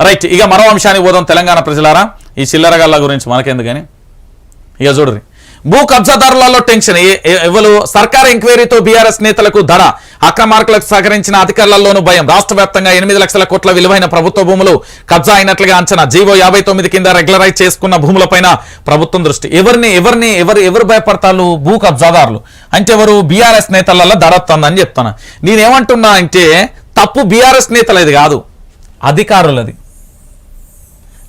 Right ఇక మరో అంశానికి పోదాం తెలంగాణ ప్రజలారా. ఈ చిల్లరగాళ్ళ గురించి మనకెందుకని? ఇక చూడరి భూ కబ్జాదారులలో టెన్షన్. ఏ- ఎవరు? సర్కార్ ఎంక్వైరీతో బీఆర్ఎస్ నేతలకు దడ అక్రమార్కులకు సహకరించిన అధికారులలోనూ భయం. రాష్ట్ర వ్యాప్తంగా ఎనిమిది లక్షల కోట్ల విలువైన ప్రభుత్వ భూములు కబ్జా అయినట్లుగా అంచనా. జీవో యాభై తొమ్మిది కింద రెగ్యులరైజ్ చేసుకున్న భూములపైన ప్రభుత్వం దృష్టి. ఎవరిని ఎవరిని ఎవరు ఎవరు భయపడతారు భూ కబ్జాదారులు? అంటే ఎవరు? బీఆర్ఎస్ నేతలలో వస్తుందని చెప్తాను నేనేమంటున్నా అంటే తప్పు బీఆర్ఎస్ నేతలది కాదు. అధికారులది.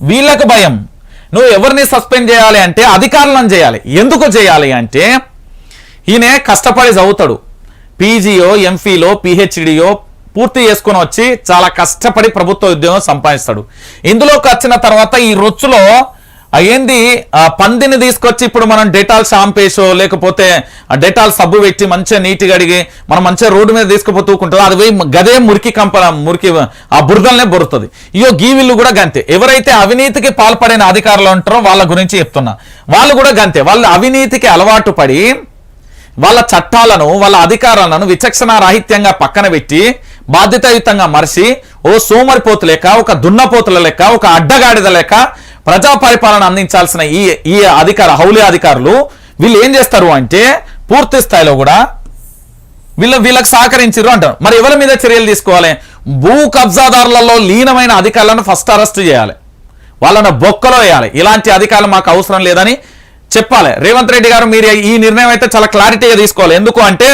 వీళ్ళకు భయం. నువ్వు ఎవరిని సస్పెండ్ చేయాలి అంటే అధికారులను చేయాలి. ఎందుకు చేయాలి అంటే ఈయన కష్టపడి చదువుతాడు. పీజీయో ఎంఫీలో పిహెచ్డియో పూర్తి చేసుకుని వచ్చి చాలా కష్టపడి ప్రభుత్వ ఉద్యోగం సంపాదిస్తాడు. ఇందులోకి వచ్చిన తర్వాత ఈ రొచ్చులో ఏంది ఆ పందిని తీసుకొచ్చి ఇప్పుడు మనం డెటాల్ షాంపేసో లేకపోతే ఆ డెటాల్ సబ్బు పెట్టి మంచిగా నీట్గా అడిగి మనం మంచిగా రోడ్డు మీద తీసుకుపోతూకుంటుందో అది పోయి గదే మురికి కంప మురికి ఆ బురదలనే బొరుతుంది ఇయో గీవిళ్ళు కూడా గంతే. ఎవరైతే అవినీతికి పాల్పడిన అధికారులు ఉంటారో వాళ్ళ గురించి చెప్తున్నా. వాళ్ళు కూడా గంతే. వాళ్ళు అవినీతికి అలవాటు పడి వాళ్ళ చట్టాలను వాళ్ళ అధికారాలను విచక్షణ రాహిత్యంగా పక్కన పెట్టి బాధ్యతాయుతంగా మరిచి ఓ సోమరిపోతు లెక్క ఒక దున్నపోతుల లెక్క ఒక అడ్డగాడిద లెక్క ప్రజా పరిపాలన అందించాల్సిన ఈ ఈ అధికార హౌలీ అధికారులు వీళ్ళు ఏం చేస్తారు అంటే పూర్తి స్థాయిలో కూడా వీళ్ళ వీళ్ళకి సహకరించారు అంటారు. మరి ఎవరి మీద చర్యలు తీసుకోవాలి? భూ కబ్జాదారులలో లీనమైన అధికారులను ఫస్ట్ అరెస్ట్ చేయాలి. వాళ్ళని బొక్కలో వేయాలి. ఇలాంటి అధికారులు మాకు అవసరం లేదని చెప్పాలి. రేవంత్ రెడ్డి గారు మీరు ఈ నిర్ణయం అయితే చాలా క్లారిటీగా తీసుకోవాలి. ఎందుకు అంటే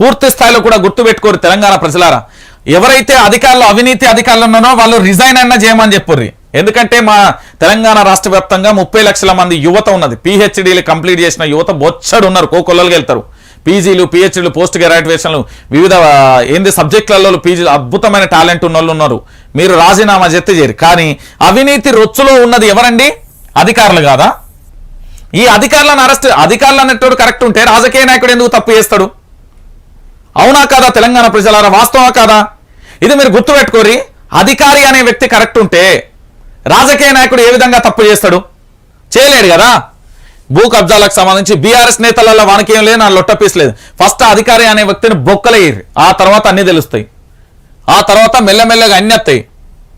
పూర్తి స్థాయిలో కూడా గుర్తుపెట్టుకోరు తెలంగాణ ప్రజలారా. ఎవరైతే అధికారులు అవినీతి అధికారులు ఉన్నారో వాళ్ళు రిజైన్ అయినా చేయమని చెప్పుర్రి. ఎందుకంటే మా తెలంగాణ రాష్ట్ర వ్యాప్తంగా ముప్పై లక్షల మంది యువత ఉన్నది. పిహెచ్డీలు కంప్లీట్ చేసిన యువత బొచ్చడు ఉన్నారు కోకొల్లలకి వెళ్తారు. పీజీలు పిహెచ్డీలు పోస్ట్ గ్రాడ్యుయేషన్లు వివిధ ఏంది సబ్జెక్టులలో పీజీలు అద్భుతమైన టాలెంట్ ఉన్న వాళ్ళు ఉన్నారు. మీరు రాజీనామా చెత్త చేయరు కానీ అవినీతి రొచ్చులో ఉన్నది ఎవరండి? అధికారులు కాదా? ఈ అధికారులను అరెస్ట్ అధికారులు అనేటోడు కరెక్ట్ ఉంటే రాజకీయ నాయకుడు ఎందుకు తప్పు చేస్తాడు? అవునా కాదా తెలంగాణ ప్రజలారా? వాస్తవా కాదా? ఇది మీరు గుర్తుపెట్టుకోరి. అధికారి అనే వ్యక్తి కరెక్ట్ ఉంటే రాజకీయ నాయకుడు ఏ విధంగా తప్పు చేస్తాడు? చేయలేడు కదా? భూ కబ్జాలకు సంబంధించి బీఆర్ఎస్ నేతలలో వానకేం లేదు నా లొట్ట పీస్ లేదు. ఫస్ట్ అధికారి అనే వ్యక్తిని బొక్కలేయరు ఆ తర్వాత అన్ని తెలుస్తాయి. ఆ తర్వాత మెల్లమెల్లగా అన్నీ వస్తాయి.